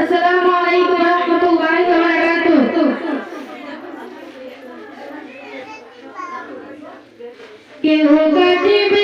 আসসালামু আলাইকুম ওয়া রাহমাতুল্লাহি ওয়া বারাকাতুহু। কেউ কাটিবে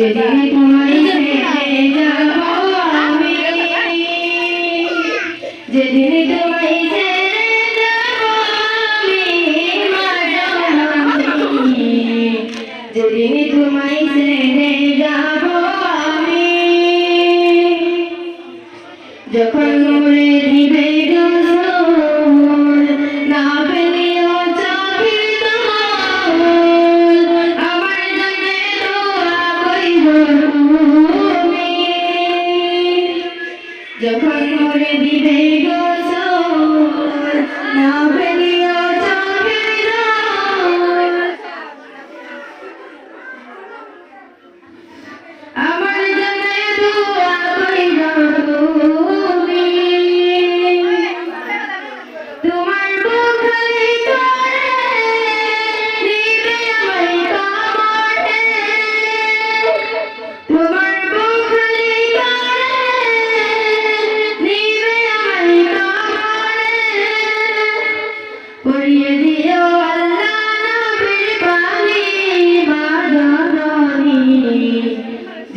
যেদিন তোমার যেদিন তোমায় যেদিন তোমায় সেনে যাব আমি যখন মরে দিবে i'll Nobody,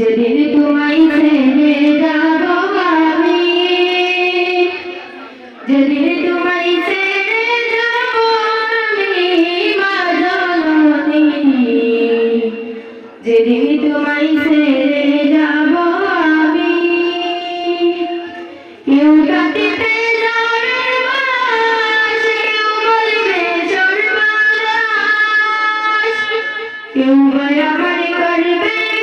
যেদিন তোমায় ছেড়ে যাব আমি, যেদিন তোমায় ছেড়ে যাব আমি, মা জননী, যেদিন তোমায় ছেড়ে যাব আমি, কেউ কাটিতে আমার করবে